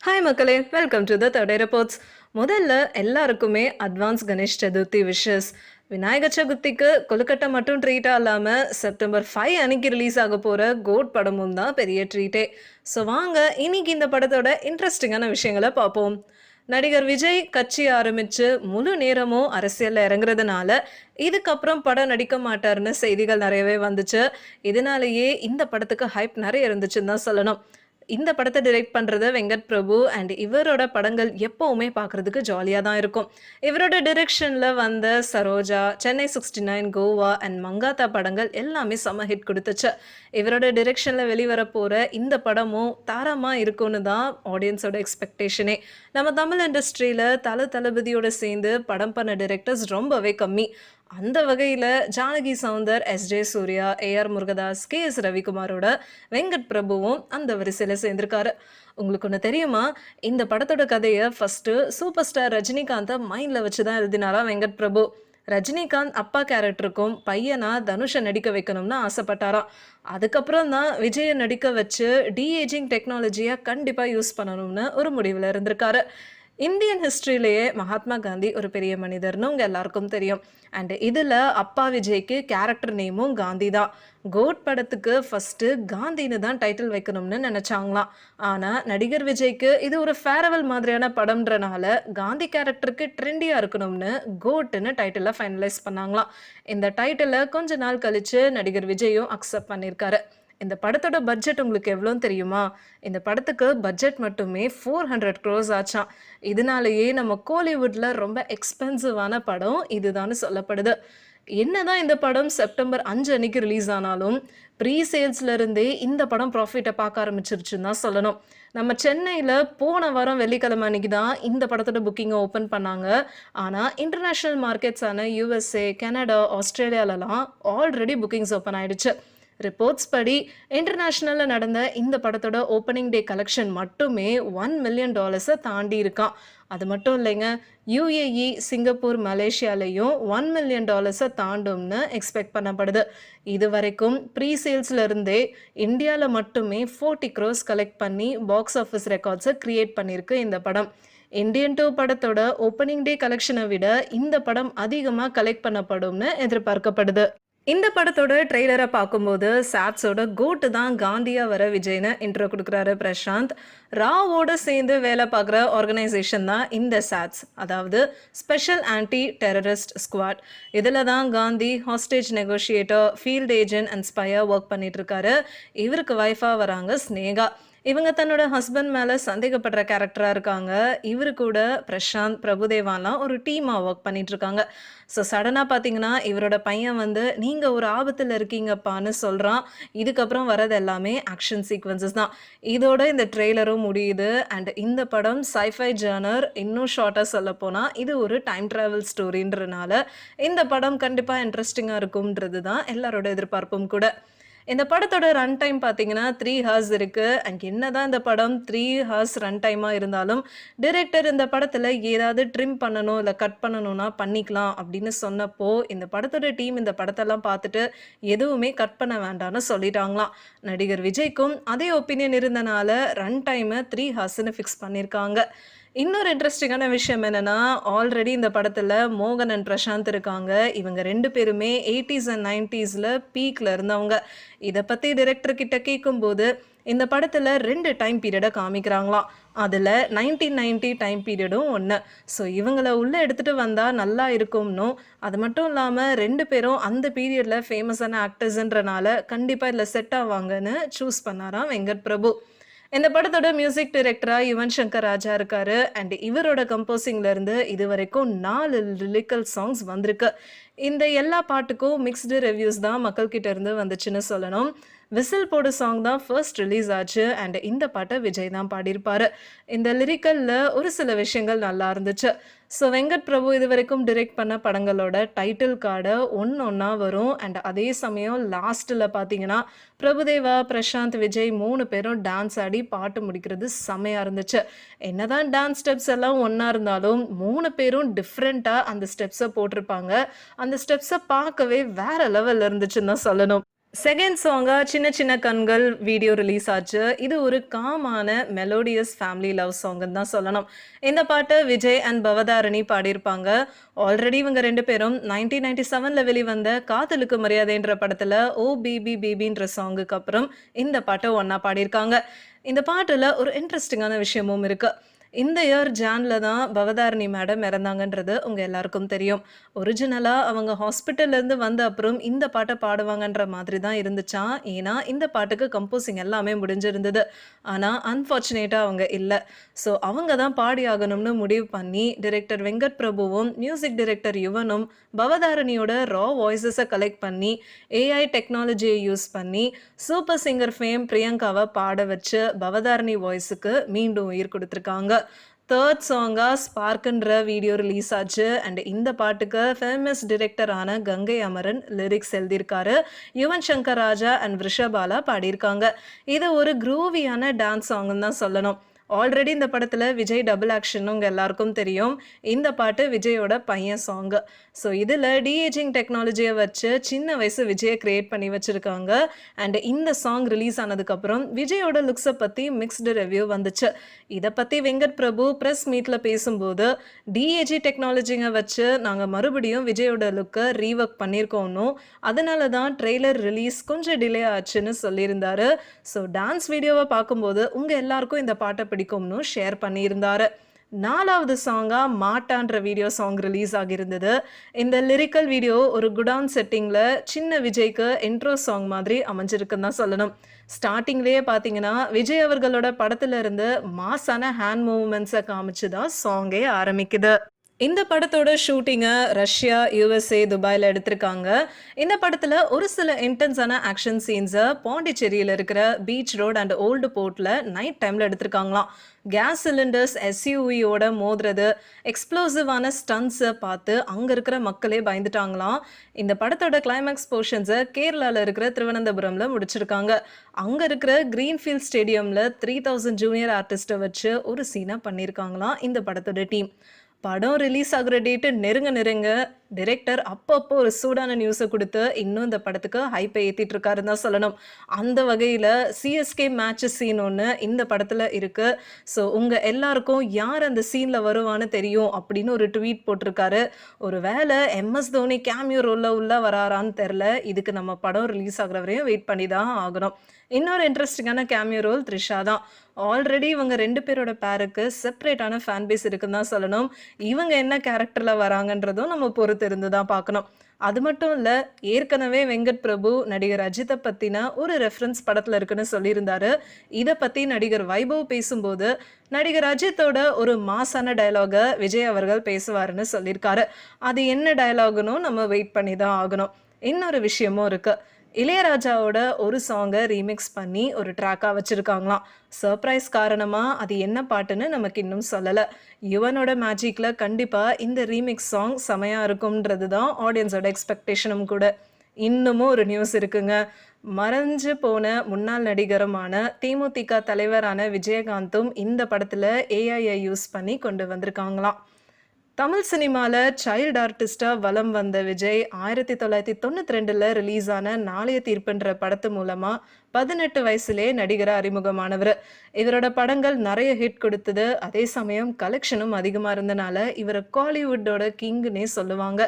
Hi மக்களே. Welcome to the third reports முதல்ல எல்லாருக்குமே அட்வான்ஸ் கணேஷ் சதுர்த்தி விஷஸ் விநாயகர் சதுர்த்திக்கு கொலுக்கட்டை மட்டும் ட்ரீட்டாக இல்லாமல் செப்டம்பர் ஃபைவ் அன்னைக்கு ரிலீஸ் ஆக போகிற கோட் படமும் தான் பெரிய ட்ரீட்டே ஸோ வாங்க இன்னைக்கு இந்த படத்தோட இன்ட்ரெஸ்டிங்கான விஷயங்களை பார்ப்போம். நடிகர் விஜய் கட்சி ஆரம்பித்து முழு நேரமும் அரசியலில் இறங்குறதுனால இதுக்கப்புறம் படம் நடிக்க மாட்டாருன்னு செய்திகள் நிறையவே வந்துச்சு. இதனாலேயே இந்த படத்துக்கு ஹைப் நிறைய இருந்துச்சுன்னு தான் சொல்லணும். இந்த படத்தை டிரெக்ட் பண்ணுறது வெங்கட் பிரபு அண்ட் இவரோட படங்கள் எப்போவுமே பார்க்குறதுக்கு ஜாலியாக தான் இருக்கும். இவரோட டிரெக்ஷனில் வந்த Saroja Chennai sixty nine Goa and Mankatha படங்கள் எல்லாமே செம்ம ஹிட் கொடுத்துச்சு. இவரோட டிரெக்ஷனில் வெளிவர போகிற இந்த படமும் தாரமாக இருக்கும்னு தான் ஆடியன்ஸோட எக்ஸ்பெக்டேஷனே நம்ம தமிழ் இண்டஸ்ட்ரியில் தல தளபதியோட சேர்ந்து படம் பண்ண டிரெக்டர்ஸ் ரொம்பவே கம்மி. அந்த வகையில் Janaki Soundar S J Suryah A R Murugadoss K S ரவிக்குமாரோட Venkat பிரபுவும் அந்த வரிசையில் சேர்ந்திருக்காரு. உங்களுக்கு ஒன்று தெரியுமா? இந்த படத்தோட கதையை ஃபஸ்ட்டு சூப்பர் ஸ்டார் ரஜினிகாந்தை மைண்டில் வச்சு தான் எழுதினாரா வெங்கட் பிரபு. ரஜினிகாந்த் அப்பா கேரக்டருக்கும் பையனா தனுஷை நடிக்க வைக்கணும்னு ஆசைப்பட்டாராம். அதுக்கப்புறம் தான் விஜயை நடிக்க வச்சு டிஏஜிங் டெக்னாலஜியை கண்டிப்பாக யூஸ் பண்ணணும்னு ஒரு முடிவில் இருந்திருக்காரு. இந்தியன் ஹிஸ்ட்ரியிலேயே மகாத்மா காந்தி ஒரு பெரிய மனிதர்னு உங்கள் எல்லாருக்கும் தெரியும். அண்ட் இதில் அப்பா விஜய்க்கு கேரக்டர் நேமும் காந்தி தான் கோட் படத்துக்கு ஃபஸ்ட்டு காந்தின்னு தான் டைட்டில் வைக்கணும்னு நினச்சாங்களாம். ஆனால் நடிகர் விஜய்க்கு இது ஒரு ஃபேரவல் மாதிரியான படம்ன்றனால காந்தி கேரக்டருக்கு ட்ரெண்டியாக இருக்கணும்னு கோட்டுன்னு டைட்டிலை ஃபைனலைஸ் பண்ணாங்களாம். இந்த டைட்டிலை கொஞ்ச நாள் கழித்து நடிகர் விஜயும் அக்செப்ட் பண்ணியிருக்காரு இந்த படத்தோட பட்ஜெட் உங்களுக்கு எவ்வளோன்னு தெரியுமா? இந்த படத்துக்கு பட்ஜெட் மட்டுமே ஃபோர் ஹண்ட்ரட் க்ரோஸ் ஆச்சான் இதனாலேயே நம்ம கோலிவுட்டில் ரொம்ப எக்ஸ்பென்சிவான படம் இதுதான்னு சொல்லப்படுது. என்னதான் இந்த படம் செப்டம்பர் அஞ்சு அன்னைக்கு ரிலீஸ் ஆனாலும் ப்ரீ சேல்ஸ்லேருந்தே இந்த படம் ப்ராஃபிட்டை பார்க்க ஆரம்பிச்சிருச்சுன்னு தான் சொல்லணும். நம்ம சென்னையில் போன வாரம் வெள்ளிக்கிழமை அன்னைக்கு தான் இந்த படத்தோட புக்கிங்கை ஓப்பன் பண்ணாங்க. ஆனால் இன்டர்நேஷ்னல் மார்க்கெட்ஸான யூஎஸ்ஏ கனடா ஆஸ்திரேலியாலலாம் ஆல்ரெடி புக்கிங்ஸ் ஓப்பன் ஆயிடுச்சு. ரிப்போர்ட்ஸ் படி இன்டர்நேஷ்னலில் நடந்த இந்த படத்தோட ஓப்பனிங் டே கலெக்ஷன் மட்டுமே ஒன் மில்லியன் டாலர்ஸை தாண்டி இருக்கான். அது மட்டும் இல்லைங்க யூஏஇ சிங்கப்பூர் மலேசியாலேயும் ஒன் மில்லியன் டாலர்ஸை தாண்டும்னு எக்ஸ்பெக்ட் பண்ணப்படுது. இது வரைக்கும் ப்ரீ சேல்ஸ்ல இருந்தே இந்தியாவில் மட்டுமே ஃபோர்ட்டி க்ரோஸ் கலெக்ட் பண்ணி பாக்ஸ் ஆஃபீஸ் ரெக்கார்ட்ஸை க்ரியேட் பண்ணியிருக்கு இந்த படம். இந்தியன் டூ படத்தோட ஓப்பனிங் டே கலெக்ஷனை விட இந்த படம் அதிகமாக கலெக்ட் பண்ணப்படும்னு எதிர்பார்க்கப்படுது. இந்த படத்தோட ட்ரெய்லரை பார்க்கும்போது சாட்ஸோட கோட்டு தான் காந்தியா வர விஜய்னு இன்ட்ரோ கொடுக்குறாரு பிரசாந்த். ராவோட சேர்ந்து வேலை பார்க்குற ஆர்கனைசேஷன் தான் இந்த சாட்ஸ். அதாவது ஸ்பெஷல் ஆன்டி டெரரிஸ்ட் ஸ்குவாட் இதில் தான் Gandhi hostage negotiator field agent and spy work பண்ணிட்டு இருக்காரு. இவருக்கு ஒய்ஃபாக வராங்க ஸ்னேகா. இவங்க தன்னோட ஹஸ்பண்ட் மேலே சந்தேகப்படுற கேரக்டராக இருக்காங்க. இவரு கூட பிரசாந்த் பிரபுதேவாலாம் ஒரு டீமாக ஒர்க் பண்ணிட்டு இருக்காங்க. ஸோ சடனாக பார்த்தீங்கன்னா இவரோட பையன் வந்து நீங்கள் ஒரு ஆபத்தில் இருக்கீங்கப்பான்னு சொல்கிறான் இதுக்கப்புறம் வரது எல்லாமே ஆக்ஷன் சீக்வன்சஸ் தான். இதோட இந்த ட்ரெய்லரும் முடியுது. அண்ட் இந்த படம் சைஃபை ஜேர்னர் இன்னும் ஷார்ட்டாக சொல்ல போனால் இது ஒரு டைம் ட்ராவல் ஸ்டோரின்றனால இந்த படம் கண்டிப்பாக இன்ட்ரெஸ்டிங்காக இருக்கும்ன்றது தான் எல்லாரோட எதிர்பார்ப்பும் கூட. இந்த படத்தோட ரன் டைம் பார்த்தீங்கன்னா த்ரீ ஹார்ஸ் இருக்குது அங்கே என்ன தான் இந்த படம் த்ரீ ஹார்ஸ் ரன் டைமாக இருந்தாலும் டிரெக்டர் இந்த படத்தில் ஏதாவது ட்ரிம் பண்ணணும் இல்லை கட் பண்ணணும்னா பண்ணிக்கலாம் அப்படின்னு சொன்னப்போ இந்த படத்தோட டீம் இந்த படத்தெல்லாம் பார்த்துட்டு எதுவுமே கட் பண்ண வேண்டாம்னு சொல்லிட்டாங்களாம். நடிகர் விஜய்க்கும் அதே ஒப்பீனியன் இருந்தனால ரன் டைமை த்ரீ ஹார்ஸ்னு ஃபிக்ஸ் பண்ணியிருக்காங்க இன்னொரு இன்ட்ரெஸ்டிங்கான விஷயம் என்னன்னா ஆல்ரெடி இந்த படத்தில் மோகன் அண்ட் பிரசாந்த் இருக்காங்க. இவங்க ரெண்டு பேருமே எயிட்டிஸ் அண்ட் நைன்டிஸில் பீக்கில் இருந்தவங்க. இதை பற்றி டிரெக்டர் கிட்ட கேட்கும்போது இந்த படத்தில் ரெண்டு டைம் பீரியடை காமிக்கிறாங்களாம். அதில் நைன்டீன் நைன்டி டைம் பீரியடும் ஒன்று ஸோ இவங்களை உள்ளே எடுத்துகிட்டு வந்தால் நல்லா இருக்கும்னும் அது மட்டும் இல்லாமல் ரெண்டு பேரும் அந்த பீரியடில் ஃபேமஸான ஆக்டர்ஸ்ன்றனால கண்டிப்பாக இதில் செட் ஆவாங்கன்னு சூஸ் பண்ணாராம் வெங்கட் பிரபு இந்த படத்தோட மியூசிக் டைரக்டராக யுவன் சங்கர் ராஜா இருக்காரு. அண்ட் இவரோட கம்போசிங்ல இருந்து இது வரைக்கும் நாலு லிரிக்கல் சாங்ஸ் வந்திருக்கு. இந்த எல்லா பாட்டுக்கும் மிக்ஸ்டு ரிவ்யூஸ் தான் மக்கள்கிட்ட இருந்து வந்துச்சுன்னு சொல்லணும். விசில் போடு சாங் தான் ஃபர்ஸ்ட் ரிலீஸ் ஆச்சு அண்ட் இந்த பாட்டை விஜய் தான் பாடியிருப்பாரு. இந்த லிரிக்கலில் ஒரு சில விஷயங்கள் நல்லா இருந்துச்சு. ஸோ வெங்கட் பிரபு இது வரைக்கும் டிரெக்ட் பண்ண படங்களோட டைட்டில் கார்டை ஒன்று ஒன்றா வரும். அண்ட் அதே சமயம் லாஸ்ட்டில் பார்த்தீங்கன்னா பிரபுதேவா பிரசாந்த் விஜய் மூணு பேரும் டான்ஸ் ஆடி பாட்டு முடிக்கிறது செமையாக இருந்துச்சு. என்னதான் டான்ஸ் ஸ்டெப்ஸ் எல்லாம் ஒன்றா இருந்தாலும் மூணு பேரும் டிஃப்ரெண்ட்டாக அந்த ஸ்டெப்ஸை போட்டிருப்பாங்க. அந்த ஸ்டெப்ஸை பார்க்கவே வேற லெவலில் இருந்துச்சுன்னு தான் சொல்லணும். செகண்ட் சாங்கா சின்ன சின்ன கண்கள் வீடியோ ரிலீஸ் ஆச்சு. இது ஒரு காமான மெலோடியஸ் ஃபேமிலி லவ் சாங்குன்னு தான் சொல்லணும். இந்த பாட்டை விஜய் அண்ட் பவதாரணி பாடியிருப்பாங்க. ஆல்ரெடி இவங்க ரெண்டு பேரும் நைன்டீன் நைன்டி செவனில் வெளிவந்த காதலுக்கு மரியாதைன்ற படத்தில் ஓ பிபி பிபின்ற சாங்குக்கு அப்புறம் இந்த பாட்டை ஒன்றா பாடியிருக்காங்க. இந்த பாட்டில் ஒரு இன்ட்ரெஸ்டிங்கான விஷயமும் இருக்குது இந்த இயர் ஜான்ல தான் பவதாரணி மேடம் இறந்தாங்கன்றது உங்கள் எல்லாருக்கும் தெரியும். ஒரிஜினலாக அவங்க ஹாஸ்பிட்டல்லேருந்து வந்த அப்புறம் இந்த பாட்டை பாடுவாங்கன்ற மாதிரி தான் இருந்துச்சான் ஏன்னா இந்த பாட்டுக்கு கம்போசிங் எல்லாமே முடிஞ்சிருந்தது. ஆனால் அன்ஃபார்ச்சுனேட்டாக அவங்க இல்லை. ஸோ அவங்க தான் பாடி ஆகணும்னு முடிவு பண்ணி டிரெக்டர் வெங்கட் பிரபுவும் மியூசிக் டிரெக்டர் யுவனும் பவதாரணியோட ரா வாய்ஸஸை கலெக்ட் பண்ணி ஏஐ டெக்னாலஜியை யூஸ் பண்ணி சூப்பர் சிங்கர் ஃபேம் பிரியங்காவை பாட வச்சு பவதாரணி வாய்ஸுக்கு மீண்டும் உயிர் கொடுத்துருக்காங்க. தேர்ட் சாங்காக ஸ்பார்க்குன்ற வீடியோ ரிலீஸ் ஆச்சு. அண்ட் இந்த பாட்டுக்கு ஃபேமஸ் டிரெக்டரான கங்கை அமரன் லிரிக்ஸ் எழுதியிருக்காரு. யுவன் சங்கர் ராஜா அண்ட் ரிஷபாலா பாடியிருக்காங்க. இது ஒரு குரூவியான டான்ஸ் சாங்னு தான் சொல்லணும். ஆல்ரெடி இந்த படத்தில் விஜய் டபுள் ஆக்ஷன் உங்கள் எல்லாருக்கும் தெரியும். இந்த பாட்டு விஜயோட பையன் சாங்கு ஸோ இதில் டிஏஜிங் டெக்னாலஜியை வச்சு சின்ன வயசு விஜயை க்ரியேட் பண்ணி வச்சுருக்காங்க. அண்ட் இந்த சாங் ரிலீஸ் ஆனதுக்கப்புறம் விஜயோட லுக்ஸை பற்றி மிக்ஸ்டு ரிவ்யூ வந்துச்சு. இதை பற்றி வெங்கட் பிரபு ப்ரெஸ் மீட்டில் பேசும்போது டிஏஜி டெக்னாலஜிங்க வச்சு நாங்கள் மறுபடியும் விஜயோட லுக்கை ரீஒர்க் பண்ணியிருக்கோன்னும் அதனால தான் ட்ரெய்லர் ரிலீஸ் கொஞ்சம் டிலே ஆச்சுன்னு சொல்லியிருந்தாரு. ஸோ டான்ஸ் வீடியோவை பார்க்கும்போது உங்கள் எல்லாருக்கும் இந்த பாட்டை பிடிக்கும்னு ஷேர் பண்ணியிருந்தாரு. நாலாவது சாங்காக மாட்டான்ற வீடியோ சாங் ரிலீஸ் ஆகியிருந்தது. இந்த லிரிக்கல் வீடியோ ஒரு குடான் செட்டிங்கில் சின்ன விஜய்க்கு இன்ட்ரோ சாங் மாதிரி அமைஞ்சிருக்குன்னு தான் சொல்லணும். ஸ்டார்டிங்லேயே பார்த்தீங்கன்னா விஜய் அவர்களோட படத்துல இருந்து மாசான ஹேண்ட் மூவ்மெண்ட்ஸை காமிச்சு தான் சாங்கே ஆரம்பிக்குது. இந்த படத்தோட ஷூட்டிங்கை ரஷ்யா யூஎஸ்ஏ துபாயில் எடுத்திருக்காங்க. இந்த படத்தில் ஒரு சில இன்டென்ஸான ஆக்ஷன் சீன்ஸை பாண்டிச்சேரியில் இருக்கிற பீச் ரோட் அண்ட் ஓல்டு போர்ட்டில் நைட் டைமில் எடுத்திருக்காங்களாம். கேஸ் சிலிண்டர்ஸ் எஸ்யூவியோட மோதுறது எக்ஸ்ப்ளோசிவான ஸ்டன்ஸை பார்த்து அங்கே இருக்கிற மக்களே பயந்துட்டாங்களாம். இந்த படத்தோட கிளைமேக்ஸ் போர்ஷன்ஸை கேரளாவில் இருக்கிற திருவனந்தபுரமில் முடிச்சிருக்காங்க. அங்கே இருக்கிற கிரீன்ஃபீல்ட் ஸ்டேடியமில் த்ரீ தௌசண்ட் ஜூனியர் ஆர்டிஸ்ட்டை வச்சு ஒரு சீனாக பண்ணியிருக்காங்களாம் இந்த படத்தோட டீம் படம் ரிலீஸ் ஆகுற டேட்டு நெருங்க நெருங்க டிரெக்டர் அப்பப்போ ஒரு சூடான நியூஸை கொடுத்து இன்னும் இந்த படத்துக்கு ஹைப்பை ஏற்றிட்டு இருக்காருன்னு தான் சொல்லணும். அந்த வகையில் சிஎஸ்கே மேட்ச் சீன் ஒன்று இந்த படத்தில் இருக்குது ஸோ உங்கள் எல்லாருக்கும் யார் அந்த சீனில் வருவான்னு தெரியும் அப்படின்னு ஒரு ட்வீட் போட்டிருக்காரு. ஒரு வேளை எம்எஸ் தோனி கேமியோ ரோலில் உள்ள வராரான்னு தெரில இதுக்கு நம்ம படம் ரிலீஸ் ஆகுற வரையும் வெயிட் பண்ணி தான் ஆகணும். இன்னொரு இன்ட்ரெஸ்டிங்கான கேமியோ ரோல் த்ரிஷா தான். ஆல்ரெடி இவங்க ரெண்டு பேரோட பேருக்கு செப்பரேட்டான ஃபேன் பேஸ் இருக்குன்னு தான் சொல்லணும். இவங்க என்ன கேரக்டரில் வராங்கன்றதும் நம்ம பொறுத்து இருந்து தான் பார்க்கணும். அது மட்டும் இல்லை ஏற்கனவே வெங்கட் பிரபு நடிகர் அஜித்தை பற்றின ஒரு ரெஃபரன்ஸ் படத்தில் இருக்குன்னு சொல்லியிருந்தாரு. இதை பற்றி நடிகர் வைபவ் பேசும்போது நடிகர் அஜித்தோட ஒரு மாசான டயலாகை விஜய் அவர்கள் பேசுவாருன்னு சொல்லியிருக்காரு. அது என்ன டயலாகுன்னு நம்ம வெயிட் பண்ணி தான் ஆகணும். இன்னொரு விஷயமும் இருக்குது இளையராஜாவோட ஒரு சாங்கை ரீமிக்ஸ் பண்ணி ஒரு ட்ராக்காக வச்சுருக்காங்களாம். சர்ப்ரைஸ் காரணமாக அது என்ன பாட்டுன்னு நமக்கு இன்னும் சொல்லலை. யுவனோட மேஜிக்கில் கண்டிப்பாக இந்த ரீமிக்ஸ் சாங் செமையாக இருக்கும்ன்றது தான் ஆடியன்ஸோட எக்ஸ்பெக்டேஷனும் கூட. இன்னமும் ஒரு நியூஸ் இருக்குங்க. மறைஞ்சு போன முன்னாள் நடிகருமான தேமுதிக தலைவரான விஜயகாந்தும் இந்த படத்தில் ஏஐஐ யூஸ் பண்ணி கொண்டு வந்திருக்காங்களாம். தமிழ் சினிமாவில் சைல்டு ஆர்டிஸ்டாக வலம் வந்த விஜய் ஆயிரத்தி தொள்ளாயிரத்தி தொண்ணூற்றி ரெண்டில் ரிலீஸ் ஆன நாளைய தீர்ப்புன்ற படத்து மூலமாக பதினெட்டு வயசுலே நடிகராக அறிமுகமானவர். இவரோட படங்கள் நிறைய ஹிட் கொடுத்தது. அதே சமயம் கலெக்ஷனும் அதிகமாக இருந்தனால இவரை காலிவுட்டோட கிங்குன்னே சொல்லுவாங்க.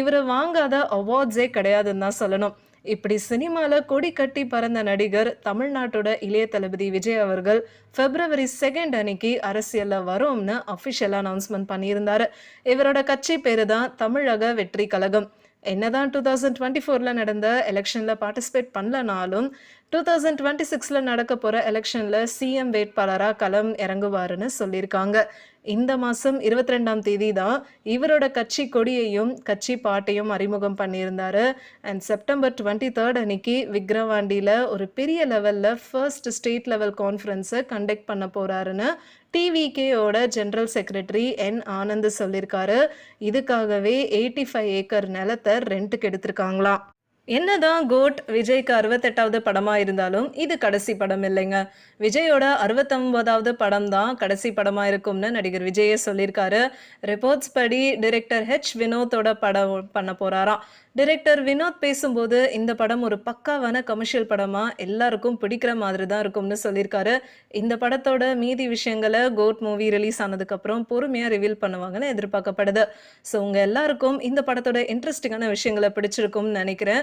இவர் வாங்காத அவார்ட்ஸே கிடையாதுன்னு தான் சொல்லணும். இப்படி சினிமாவில் கொடி கட்டி பறந்த நடிகர் தமிழ்நாட்டோட இளைய தளபதி விஜய் அவர்கள் பிப்ரவரி செகண்ட் அன்னைக்கு அரசியலில் வரும்னு அஃபிஷியல் அனௌன்ஸ்மெண்ட் பண்ணியிருந்தாரு. இவரோட கட்சி பேரு தான் தமிழக வெற்றி கழகம். என்னதான் டூ தௌசண்ட் டுவெண்ட்டி ஃபோரில் நடந்த எலெக்ஷனில் பார்ட்டிசிபேட் பண்ணலனாலும் டூ தௌசண்ட் டுவெண்ட்டி சிக்ஸில் நடக்க போகிற எலெக்ஷனில் சிஎம் வேட்பாளராக களம் இறங்குவாருன்னு சொல்லியிருக்காங்க. இந்த மாதம் இருபத்தி ரெண்டாம் தேதி தான் இவரோட கட்சி கொடியையும் கட்சி பாட்டையும் அறிமுகம் பண்ணியிருந்தாரு. அண்ட் செப்டம்பர் டுவெண்ட்டி தேர்ட் அன்னைக்கு விக்ரவாண்டியில் ஒரு பெரிய லெவலில் ஃபர்ஸ்ட் ஸ்டேட் லெவல் கான்ஃபரன்ஸை கண்டக்ட் பண்ண போகிறாருன்னு டிவிகேயோட ஜென்ரல் செக்ரட்டரி என் ஆனந்த் சொல்லியிருக்காரு. இதுக்காகவே எயிட்டி ஃபைவ் ஏக்கர் நிலத்தை ரெண்ட்டுக்கு எடுத்திருக்காங்களாம். என்னதான் கோட் விஜய்க்கு அறுபத்தெட்டாவது படமாக இருந்தாலும் இது கடைசி படம் இல்லைங்க. விஜயோட அறுபத்தொன்பதாவது படம் தான் கடைசி படமாக இருக்கும்னு நடிகர் விஜயே சொல்லியிருக்காரு. ரிப்போர்ட்ஸ் படி டிரெக்டர் ஹெச் வினோத்தோட படம் பண்ண போகிறாராம் டிரெக்டர் வினோத் பேசும்போது இந்த படம் ஒரு பக்காவான கமர்ஷியல் படமாக எல்லாருக்கும் பிடிக்கிற மாதிரி தான் இருக்கும்னு சொல்லியிருக்காரு. இந்த படத்தோட மீதி விஷயங்களை கோட் மூவி ரிலீஸ் ஆனதுக்கப்புறம் பொறுமையாக ரிவீல் பண்ணுவாங்கன்னு எதிர்பார்க்கப்படுது. ஸோ உங்கள் எல்லாருக்கும் இந்த படத்தோட இன்ட்ரெஸ்டிங்கான விஷயங்களை பிடிச்சிருக்கும்னு நினைக்கிறேன்.